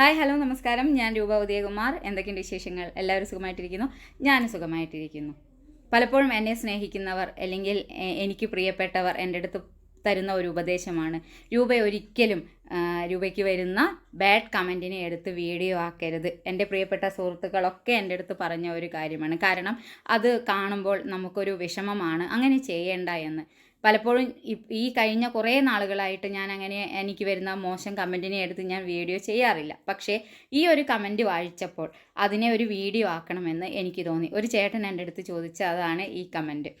Hi hello നമസ്കാരം. ഞാൻ രൂപ ഉദയകുമാർ. എന്തൊക്കെയുണ്ട് വിശേഷങ്ങൾ? എല്ലാവരും സുഖമായിട്ടിരിക്കുന്നു? ഞാനും സുഖമായിട്ടിരിക്കുന്നു. പലപ്പോഴും എന്നെ സ്നേഹിക്കുന്നവർ അല്ലെങ്കിൽ എനിക്ക് പ്രിയപ്പെട്ടവർ എന്റെ അടുത്ത് തരുന്ന ഒരു ഉപദേശമാണ്. രൂപ ഒരിക്കലും രൂപയ്ക്ക് വരുന്ന ബാഡ് കമന്റിനെ എടുത്ത് വീഡിയോ ആക്കരുത്. എന്റെ പ്രിയപ്പെട്ട സുഹൃത്തുക്കളൊക്കെ എന്റെ അടുത്ത് പറഞ്ഞ ഒരു കാര്യമാണ്. കാരണം അത് കാണുമ്പോൾ നമുക്കൊരു വിഷമമാണ്. അങ്ങനെ ചെയ്യേണ്ട എന്ന്. പലപ്പോഴും ഈ കഴിഞ്ഞ കുറേ നാളുകളായിട്ട് ഞാൻ അങ്ങനെ എനിക്ക് വരുന്ന മോശം കമന്റിനെ എടുത്ത് ഞാൻ വീഡിയോ ചെയ്യാറില്ല. പക്ഷേ ഈ ഒരു കമന്റ് വായിച്ചപ്പോൾ അതിനെ ഒരു വീഡിയോ ആക്കണമെന്ന് എനിക്ക് തോന്നി. ഒരു ചേട്ടൻ എന്റെ അടുത്ത് ചോദിച്ച അതാണ് ഈ കമന്റ്.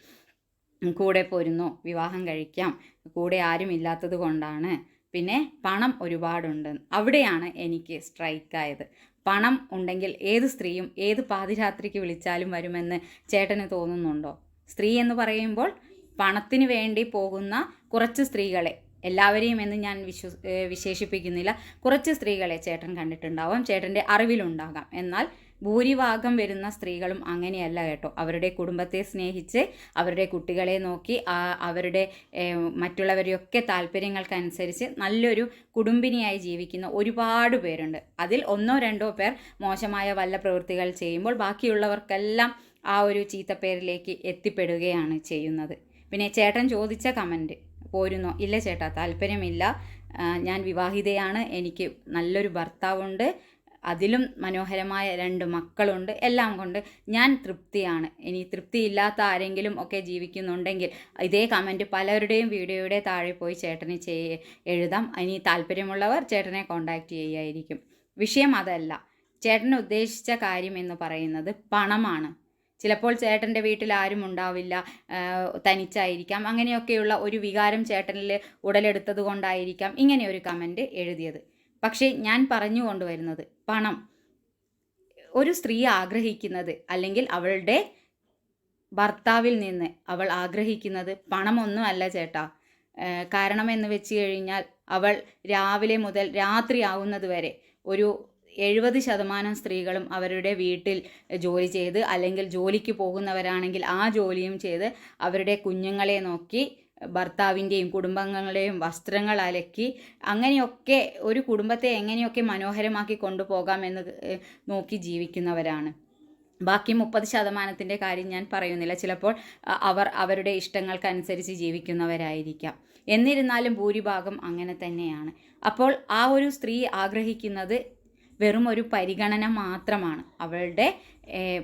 കൂടെ പോരുന്നോ വിവാഹം കഴിക്കാം കൂടെ ആരും ഇല്ലാത്തത് കൊണ്ടാണ്. പിന്നെ പണം ഒരുപാടുണ്ട്. അവിടെയാണ് എനിക്ക് സ്ട്രൈക്കായത്. പണം ഉണ്ടെങ്കിൽ ഏത് സ്ത്രീയും ഏത് പാതിരാത്രിക്ക് വിളിച്ചാലും വരുമെന്ന് ചേട്ടന് തോന്നുന്നുണ്ടോ? സ്ത്രീ എന്ന് പറയുമ്പോൾ പണത്തിന് വേണ്ടി പോകുന്ന കുറച്ച് സ്ത്രീകളെ എല്ലാവരെയും എന്ന് ഞാൻ വിശ്വ വിശേഷിപ്പിക്കുന്നില്ല. കുറച്ച് സ്ത്രീകളെ ചേട്ടൻ കണ്ടിട്ടുണ്ടാവാം. ചേട്ടന്റെ അറിവിലുണ്ടാകാം. എന്നാൽ ഭൂരിഭാഗം വരുന്ന സ്ത്രീകളും അങ്ങനെയല്ല കേട്ടോ. അവരുടെ കുടുംബത്തെ സ്നേഹിച്ച് അവരുടെ കുട്ടികളെ നോക്കി അവരുടെ മറ്റുള്ളവരെയൊക്കെ താല്പര്യങ്ങൾക്കനുസരിച്ച് നല്ലൊരു കുടുംബിനിയായി ജീവിക്കുന്ന ഒരുപാട് പേരുണ്ട്. അതിൽ ഒന്നോ രണ്ടോ പേർ മോശമായ വല്ല പ്രവൃത്തികൾ ചെയ്യുമ്പോൾ ബാക്കിയുള്ളവർക്കെല്ലാം ആ ഒരു ചീത്തപ്പേരിലേക്ക് എത്തിപ്പെടുകയാണ് ചെയ്യുന്നത്. പിന്നെ ചേട്ടൻ ചോദിച്ച കമന്റ് പോരുന്നോ? ഇല്ല ചേട്ടാ താല്പര്യമില്ല. ഞാൻ വിവാഹിതയാണ്. എനിക്ക് നല്ലൊരു ഭർത്താവുണ്ട്. അതിലും മനോഹരമായ രണ്ട് മക്കളുണ്ട്. എല്ലാം കൊണ്ട് ഞാൻ തൃപ്തിയാണ്. ഇനി തൃപ്തിയില്ലാത്ത ആരെങ്കിലും ഒക്കെ ജീവിക്കുന്നുണ്ടെങ്കിൽ ഇതേ കമന്റ് പലരുടെയും വീഡിയോയുടെ താഴെ പോയി ചേട്ടന് ചെയ്യ എഴുതാം. ഇനി താല്പര്യമുള്ളവർ ചേട്ടനെ കോണ്ടാക്ട് ചെയ്യായിരിക്കും. വിഷയം അതല്ല. ചേട്ടൻ ഉദ്ദേശിച്ച കാര്യം എന്ന് പറയുന്നത് പണമാണ്. ചിലപ്പോൾ ചേട്ടന്റെ വീട്ടിൽ ആരും ഉണ്ടാവില്ല തനിച്ചായിരിക്കാം. അങ്ങനെയൊക്കെയുള്ള ഒരു വികാരം ചേട്ടനിൽ ഉടലെടുത്തത് കൊണ്ടായിരിക്കാം ഇങ്ങനെ ഒരു കമന്റ് എഴുതിയത്. പക്ഷേ ഞാൻ പറഞ്ഞു കൊണ്ടുവരുന്നത് പണം. ഒരു സ്ത്രീ ആഗ്രഹിക്കുന്നത് അല്ലെങ്കിൽ അവളുടെ ഭർത്താവിൽ നിന്ന് അവൾ ആഗ്രഹിക്കുന്നത് പണമൊന്നും അല്ല ചേട്ടാ. കാരണം എന്ന് വെച്ച് കഴിഞ്ഞാൽ അവൾ രാവിലെ മുതൽ രാത്രി ആവുന്നത് വരെ ഒരു എഴുപത് ശതമാനം സ്ത്രീകളും അവരുടെ വീട്ടിൽ ജോലി ചെയ്ത് അല്ലെങ്കിൽ ജോലിക്ക് പോകുന്നവരാണെങ്കിൽ ആ ജോലിയും ചെയ്ത് അവരുടെ കുഞ്ഞുങ്ങളെ നോക്കി ഭർത്താവിന്റെയും കുടുംബങ്ങളുടെയും വസ്ത്രങ്ങൾ അലക്കി അങ്ങനെയൊക്കെ ഒരു കുടുംബത്തെ എങ്ങനെയൊക്കെ മനോഹരമാക്കി കൊണ്ടുപോകാമെന്ന് നോക്കി ജീവിക്കുന്നവരാണ്. ബാക്കി മുപ്പത് ശതമാനത്തിന്റെ കാര്യം ഞാൻ പറയുന്നില്ല. ചിലപ്പോൾ അവർ അവരുടെ ഇഷ്ടങ്ങൾക്കനുസരിച്ച് ജീവിക്കുന്നവരായിരിക്കാം. എന്നിരുന്നാലും ഭൂരിഭാഗം അങ്ങനെ തന്നെയാണ്. അപ്പോൾ ആ ഒരു സ്ത്രീ ആഗ്രഹിക്കുന്നത് വെറും ഒരു പരിഗണന മാത്രമാണ്. അവളുടെ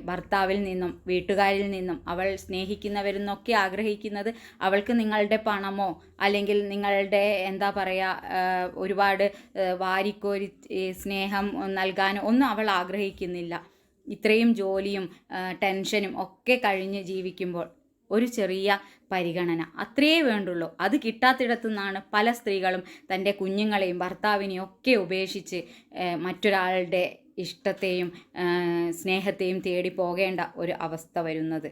ഭർത്താവിൽ നിന്നും വീട്ടുകാരിൽ നിന്നും അവൾ സ്നേഹിക്കുന്നവരിൽ നിന്നൊക്കെ ആഗ്രഹിക്കുന്നത് അവൾക്ക് നിങ്ങളുടെ പണമോ അല്ലെങ്കിൽ നിങ്ങളുടെ എന്താ പറയുക ഒരുപാട് വാരിക്കോരി സ്നേഹം നൽകാനോ ഒന്നും അവൾ ആഗ്രഹിക്കുന്നില്ല. ഇത്രയും ജോലിയും ടെൻഷനും ഒക്കെ കഴിഞ്ഞ് ജീവിക്കുമ്പോൾ ഒരു ചെറിയ പരിഗണന. അത്രയേ വേണ്ടുള്ളൂ. അത് കിട്ടാത്തിടത്തു നിന്നാണ് പല സ്ത്രീകളും തന്റെ കുഞ്ഞുങ്ങളെയും ഭർത്താവിനെയും ഒക്കെ ഉപേക്ഷിച്ച് മറ്റൊരാളുടെ ഇഷ്ടത്തെയും സ്നേഹത്തെയും തേടി പോകേണ്ട ഒരു അവസ്ഥ വരുന്നത്.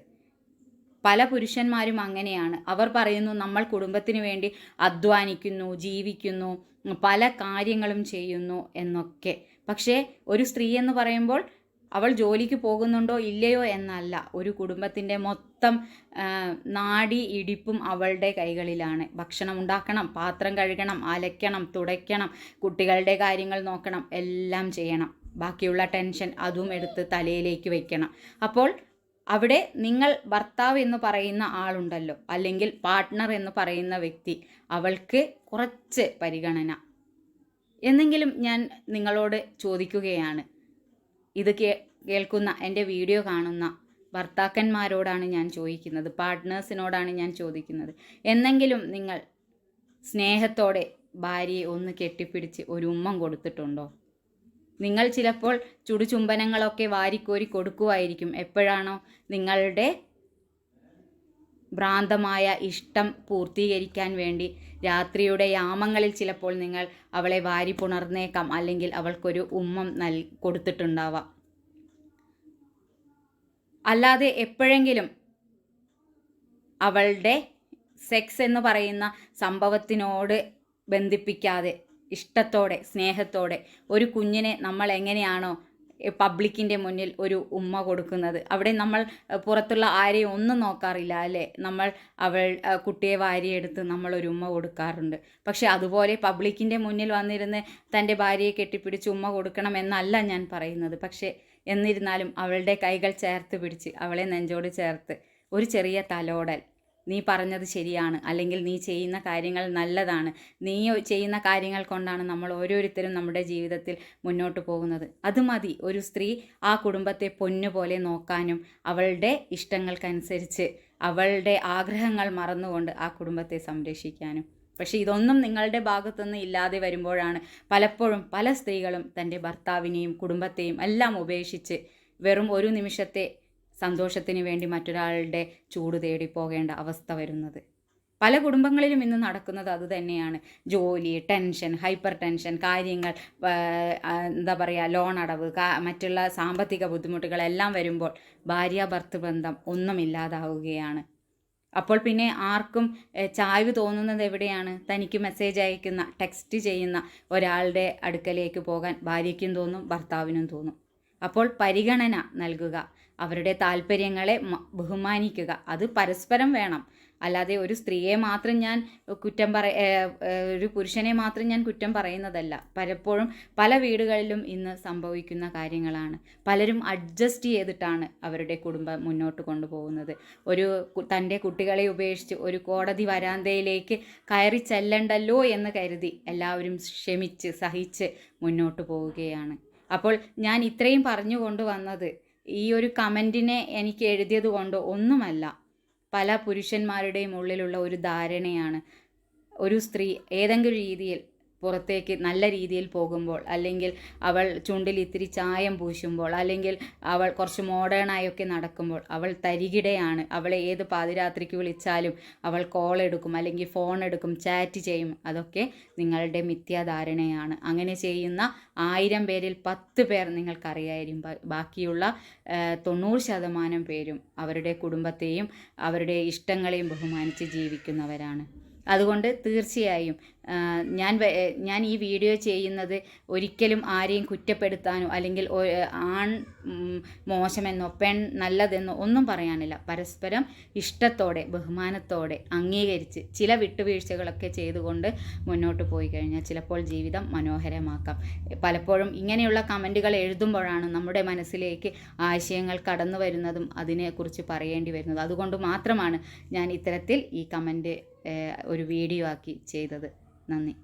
പല പുരുഷന്മാരും അങ്ങനെയാണ്. അവർ പറയുന്നു നമ്മൾ കുടുംബത്തിന് വേണ്ടി അധ്വാനിക്കുന്നു ജീവിക്കുന്നു പല കാര്യങ്ങളും ചെയ്യുന്നു എന്നൊക്കെ. പക്ഷേ ഒരു സ്ത്രീ എന്ന് പറയുമ്പോൾ അവൾ ജോലിക്ക് പോകുന്നുണ്ടോ ഇല്ലയോ എന്നല്ല. ഒരു കുടുംബത്തിന്റെ മൊത്തം നാടി ഇടിപ്പും അവളുടെ കൈകളിലാണ്. ഭക്ഷണം ഉണ്ടാക്കണം പാത്രം കഴുകണം അലയ്ക്കണം തുടയ്ക്കണം കുട്ടികളുടെ കാര്യങ്ങൾ നോക്കണം എല്ലാം ചെയ്യണം. ബാക്കിയുള്ള ടെൻഷൻ അതും എടുത്ത് തലയിലേക്ക് വയ്ക്കണം അപ്പോൾ അവിടെ നിങ്ങൾ ഭർത്താവ് എന്ന് പറയുന്ന ആളുണ്ടല്ലോ അല്ലെങ്കിൽ പാർട്ട്ണർ എന്ന് പറയുന്ന വ്യക്തി അവൾക്ക് കുറച്ച് പരിഗണന. എന്നെങ്കിലും ഞാൻ നിങ്ങളോട് ചോദിക്കുകയാണ് ഇത് കേൾക്കുന്ന എന്റെ വീഡിയോ കാണുന്ന ഭർത്താക്കന്മാരോടാണ് ഞാൻ ചോദിക്കുന്നത്. പാർട്ട്നേഴ്സിനോടാണ് ഞാൻ ചോദിക്കുന്നത്. എന്നെങ്കിലും നിങ്ങൾ സ്നേഹത്തോടെ ഭാര്യയെ ഒന്ന് കെട്ടിപ്പിടിച്ച് ഒരു ഉമ്മം കൊടുത്തിട്ടുണ്ടോ? നിങ്ങൾ ചിലപ്പോൾ ചുടുചുംബനങ്ങളൊക്കെ വാരിക്കോരി കൊടുക്കുമായിരിക്കും എപ്പോഴാണോ നിങ്ങളുടെ ഭ്രാന്തമായ ഇഷ്ടം പൂർത്തീകരിക്കാൻ വേണ്ടി രാത്രിയുടെ യാമങ്ങളിൽ ചിലപ്പോൾ നിങ്ങൾ അവളെ വാരി പുണർന്നേക്കാം അല്ലെങ്കിൽ അവൾക്കൊരു ഉമ്മം നൽ കൊടുത്തിട്ടുണ്ടാവാം. അല്ലാതെ എപ്പോഴെങ്കിലും അവളുടെ സെക്സ് എന്ന് പറയുന്ന സംഭവത്തിനോട് ബന്ധിപ്പിക്കാതെ ഇഷ്ടത്തോടെ സ്നേഹത്തോടെ ഒരു കുഞ്ഞിനെ നമ്മൾ എങ്ങനെയാണോ പബ്ലിക്കിന്റെ മുന്നിൽ ഒരു ഉമ്മ കൊടുക്കുന്നത്. അവിടെ നമ്മൾ പുറത്തുള്ള ആരെയും ഒന്നും നോക്കാറില്ല അല്ലേ? നമ്മൾ അവൾ കുട്ടിയെ വാരിയെടുത്ത് നമ്മൾ ഒരു ഉമ്മ കൊടുക്കാറുണ്ട്. പക്ഷെ അതുപോലെ പബ്ലിക്കിന്റെ മുന്നിൽ വന്നിരുന്ന് തന്റെ ഭാര്യയെ കെട്ടിപ്പിടിച്ച് ഉമ്മ കൊടുക്കണം എന്നല്ല ഞാൻ പറയുന്നത്. പക്ഷേ എന്നിരുന്നാലും അവളുടെ കൈകൾ ചേർത്ത് പിടിച്ച് അവളെ നെഞ്ചോട് ചേർത്ത് ഒരു ചെറിയ തലോടൽ നീ പറഞ്ഞത് ശരിയാണ്. അല്ലെങ്കിൽ നീ ചെയ്യുന്ന കാര്യങ്ങൾ നല്ലതാണ്. നീ ചെയ്യുന്ന കാര്യങ്ങൾ കൊണ്ടാണ് നമ്മൾ ഓരോരുത്തരും നമ്മുടെ ജീവിതത്തിൽ മുന്നോട്ട് പോകുന്നത്. അത് മതി. ഒരു സ്ത്രീ ആ കുടുംബത്തെ പൊന്നുപോലെ നോക്കാനും അവളുടെ ഇഷ്ടങ്ങൾക്കനുസരിച്ച് അവളുടെ ആഗ്രഹങ്ങൾ മറന്നുകൊണ്ട് ആ കുടുംബത്തെ സംരക്ഷിക്കാനും. പക്ഷേ ഇതൊന്നും നിങ്ങളുടെ ഭാഗത്തുനിന്ന് ഇല്ലാതെ വരുമ്പോഴാണ് പലപ്പോഴും പല സ്ത്രീകളും തന്റെ ഭർത്താവിനെയും കുടുംബത്തെയും എല്ലാം ഉപേക്ഷിച്ച് വെറും ഒരു നിമിഷത്തെ സന്തോഷത്തിന് വേണ്ടി മറ്റൊരാളുടെ ചൂട് തേടി പോകേണ്ട അവസ്ഥ വരുന്നത്. പല കുടുംബങ്ങളിലും ഇന്ന് നടക്കുന്നത് അതുതന്നെയാണ് ജോലി ടെൻഷൻ ഹൈപ്പർ ടെൻഷൻ കാര്യങ്ങൾ എന്താ പറയുക ലോൺ അടവ് മറ്റുള്ള സാമ്പത്തിക ബുദ്ധിമുട്ടുകളെല്ലാം വരുമ്പോൾ ഭാര്യ ഭർത്തൃ ബന്ധം ഒന്നുമില്ലാതാവുകയാണ് അപ്പോൾ പിന്നെ ആർക്കും ചായ്വ് തോന്നുന്നത് എവിടെയാണ്? തനിക്ക് മെസ്സേജ് അയക്കുന്ന ടെക്സ്റ്റ് ചെയ്യുന്ന ഒരാളുടെ അടുക്കലേക്ക് പോകാൻ ഭാര്യയ്ക്കും തോന്നും ഭർത്താവിനും തോന്നും. അപ്പോൾ പരിഗണന നൽകുക. അവരുടെ താല്പര്യങ്ങളെ ബഹുമാനിക്കുക. അത് പരസ്പരം വേണം. അല്ലാതെ ഒരു സ്ത്രീയെ മാത്രം ഞാൻ കുറ്റം പറ ഒരു പുരുഷനെ മാത്രം ഞാൻ കുറ്റം പറയുന്നതല്ല. പലപ്പോഴും പല വീടുകളിലും ഇന്ന് സംഭവിക്കുന്ന കാര്യങ്ങളാണ്. പലരും അഡ്ജസ്റ്റ് ചെയ്തിട്ടാണ് അവരുടെ കുടുംബം മുന്നോട്ട് കൊണ്ടുപോകുന്നത്. ഒരു തന്റെ കുട്ടികളെ ഉപേക്ഷിച്ച് ഒരു കോടതി വരാന്തയിലേക്ക് കയറി ചെല്ലണ്ടല്ലോ എന്ന് കരുതി എല്ലാവരും ക്ഷമിച്ച് സഹിച്ച് മുന്നോട്ട് പോവുകയാണ്. അപ്പോൾ ഞാൻ ഇത്രയും പറഞ്ഞു കൊണ്ടുവന്നത് ഈ ഒരു കമന്റിനെ എനിക്ക് എഴുതിയത് കൊണ്ട് ഒന്നുമല്ല. പല പുരുഷന്മാരുടെയും ഉള്ളിലുള്ള ഒരു ധാരണയാണ്. ഒരു സ്ത്രീ ഏതെങ്കിലും രീതിയിൽ പുറത്തേക്ക് നല്ല രീതിയിൽ പോകുമ്പോൾ അല്ലെങ്കിൽ അവൾ ചുണ്ടിൽ ഇത്തിരി ചായം പൂശുമ്പോൾ അല്ലെങ്കിൽ അവൾ കുറച്ച് മോഡേണായൊക്കെ നടക്കുമ്പോൾ അവൾ തരികിടയാണ്. അവളെ ഏത് പാതിരാത്രിക്ക് വിളിച്ചാലും അവൾ കോൾ എടുക്കും അല്ലെങ്കിൽ ഫോൺ എടുക്കും ചാറ്റ് ചെയ്യും. അതൊക്കെ നിങ്ങളുടെ മിഥ്യാധാരണയാണ്. അങ്ങനെ ചെയ്യുന്ന ആയിരം പേരിൽ പത്ത് പേർ നിങ്ങൾക്കറിയായിരിക്കും. ബാക്കിയുള്ള തൊണ്ണൂറ് ശതമാനം പേരും അവരുടെ കുടുംബത്തെയും അവരുടെ ഇഷ്ടങ്ങളെയും ബഹുമാനിച്ച് ജീവിക്കുന്നവരാണ്. അതുകൊണ്ട് തീർച്ചയായും ഞാൻ ഞാൻ ഈ വീഡിയോ ചെയ്യുന്നത് ഒരിക്കലും ആരെയും കുറ്റപ്പെടുത്താനോ അല്ലെങ്കിൽ ആൺ മോശമെന്നോ പെൺ നല്ലതെന്നോ ഒന്നും പറയാനില്ല. പരസ്പരം ഇഷ്ടത്തോടെ ബഹുമാനത്തോടെ അംഗീകരിച്ച് ചില വിട്ടുവീഴ്ചകളൊക്കെ ചെയ്തുകൊണ്ട് മുന്നോട്ട് പോയി കഴിഞ്ഞാൽ ചിലപ്പോൾ ജീവിതം മനോഹരമാക്കാം. പലപ്പോഴും ഇങ്ങനെയുള്ള കമന്റുകൾ എഴുതുമ്പോഴാണ് നമ്മുടെ മനസ്സിലേക്ക് ആശയങ്ങൾ കടന്നു വരുന്നതും അതിനെക്കുറിച്ച് പറയേണ്ടി വരുന്നത്. അതുകൊണ്ട് മാത്രമാണ് ഞാൻ ഇത്തരത്തിൽ ഈ കമന്റ് ഒരു വീഡിയോ ആക്കി ചെയ്തത്. നന്ദി